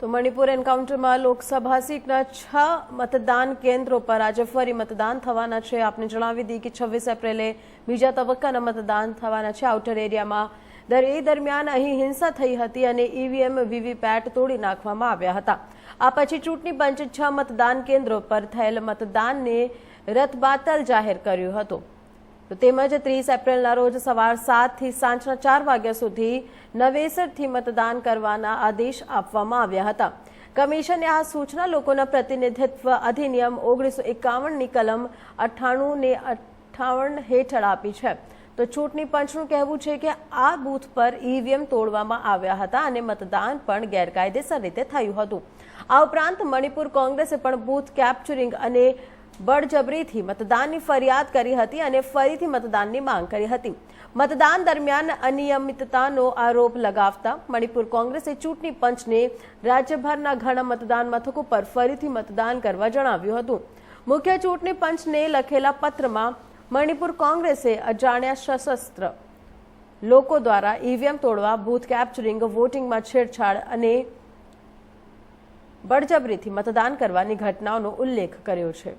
તો મણિપુર એન્કાઉન્ટરમાં લોકસભા સીટના છ મતદાન કેન્દ્રો પર આજે ફરી મતદાન થવાના છે. આપને જણાવી દઈએ કે છવ્વીસ એપ્રિલે બીજા તબક્કાના મતદાન થવાના છે આઉટર એરિયામાં. દર એ દરમિયાન અહીં હિંસા થઈ હતી અને ઈવીએમ, વીવીપેટ તોડી નાખવામાં આવ્યા હતા. આ પછી ચૂંટણી પંચે છ મતદાન કેન્દ્રો પર થયેલ મતદાનને રદબાતલ જાહેર કર્યું હતું. તેમજ ત્રીસ એપ્રિલના રોજ સવાર સાતથી સાંજના ચાર વાગ્યા સુધી નવેસરથી મતદાન કરવાના આદેશ આપવામાં આવ્યા હતા. કમિશને આ સૂચના લોકોના પ્રતિનિધિત્વ અધિનિયમ ઓગણીસો એકાવનની કલમ અઠ્ઠાણું ને હેઠળ આપી છે. તો ચૂંટણી પંચનું કહેવું છે કે આ બૂથ પર ઈવીએમ તોડવામાં આવ્યા હતા અને મતદાન પણ ગેરકાયદેસર રીતે થયું હતું. આ ઉપરાંત મણિપુર કોંગ્રેસે પણ બૂથ કેપ્ચરિંગ અને બળજબરીથી મતદાનની ફરિયાદ કરી હતી અને ફરીથી મતદાનની માંગ કરી હતી. મતદાન દરમિયાન અનિયમિતતાનો આરોપ લગાવતા મણિપુર કોંગ્રેસે ચૂંટણી પંચને રાજ્યભરના ઘણા મતદાન મથકો પર ફરીથી મતદાન કરવા જણાવ્યું હતું. મુખ્ય ચૂંટણી પંચને લખેલા પત્રમાં, મણિપુર કોંગ્રેસે અજાણ્યા સશસ્ત્ર લોકો દ્વારા ઈવીએમ તોડવા, બૂથ કેપ્ચરિંગ, વોટિંગમાં છેડછાડ અને બળજબરીથી મતદાન કરવાની ઘટનાઓનો ઉલ્લેખ કર્યો છે.